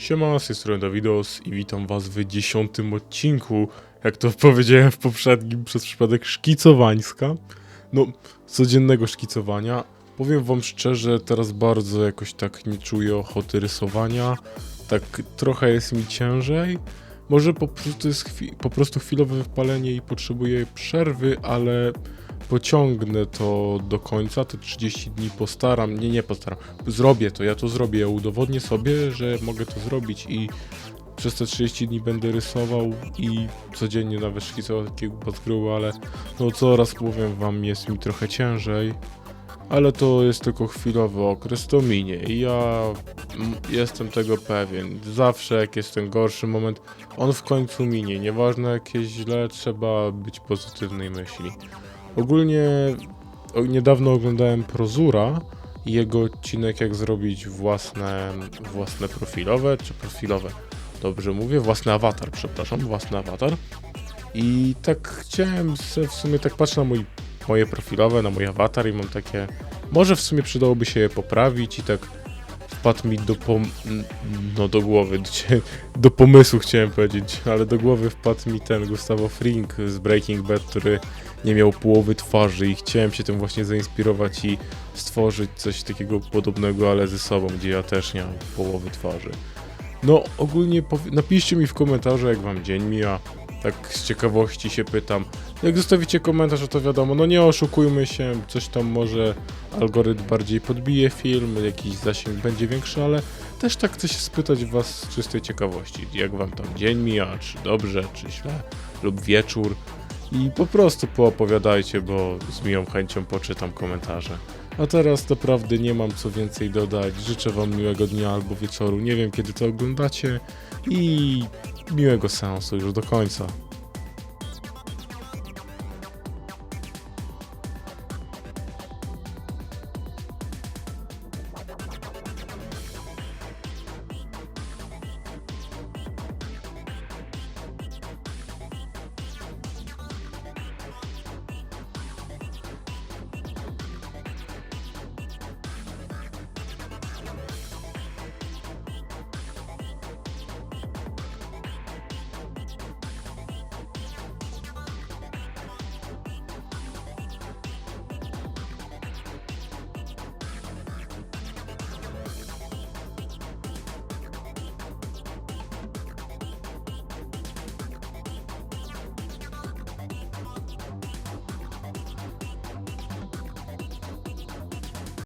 Siema, z tej strony Dawidos i witam was w dziesiątym odcinku, jak to powiedziałem w poprzednim, przez przypadek szkicowańska. No, codziennego szkicowania. Powiem wam szczerze, teraz bardzo jakoś tak nie czuję ochoty rysowania. Tak trochę jest mi ciężej. Może po prostu jest chwi- po prostu chwilowe wypalenie i potrzebuję przerwy, ale pociągnę to do końca, te 30 dni postaram, nie, nie postaram, zrobię to, ja to zrobię, udowodnię sobie, że mogę to zrobić i przez te 30 dni będę rysował i codziennie nawet szkicował takiego podgrubu, ale no coraz powiem wam jest mi trochę ciężej, ale to jest tylko chwilowy okres, to minie i ja mm, jestem tego pewien. Zawsze jak jest ten gorszy moment, on w końcu minie, nieważne jak jest źle, trzeba być pozytywnej myśli. Ogólnie niedawno oglądałem Prozura i jego odcinek jak zrobić własne, własne profilowe, czy profilowe, dobrze mówię, własny awatar, przepraszam, własny awatar. I tak chciałem se w sumie tak patrzę na mój, moje profilowe, na mój awatar i mam takie, może w sumie przydałoby się je poprawić i tak wpadł mi do pom... no do głowy, do, pomysłu chciałem powiedzieć, ale do głowy wpadł mi ten Gustavo Fring z Breaking Bad, który nie miał połowy twarzy i chciałem się tym właśnie zainspirować i stworzyć coś takiego podobnego, ale ze sobą, gdzie ja też nie mam połowy twarzy. No, ogólnie napiszcie mi w komentarzu, jak wam dzień mija. Tak z ciekawości się pytam. Jak zostawicie komentarz, to wiadomo, no nie oszukujmy się, coś tam może algorytm bardziej podbije film, jakiś zasięg będzie większy, ale też tak chcę się spytać was z czystej ciekawości. Jak wam tam dzień mija, czy dobrze, czy źle, lub wieczór. I po prostu poopowiadajcie, bo z miłą chęcią poczytam komentarze. A teraz naprawdę nie mam co więcej dodać. Życzę Wam miłego dnia albo wieczoru. Nie wiem kiedy to oglądacie i miłego seansu już do końca.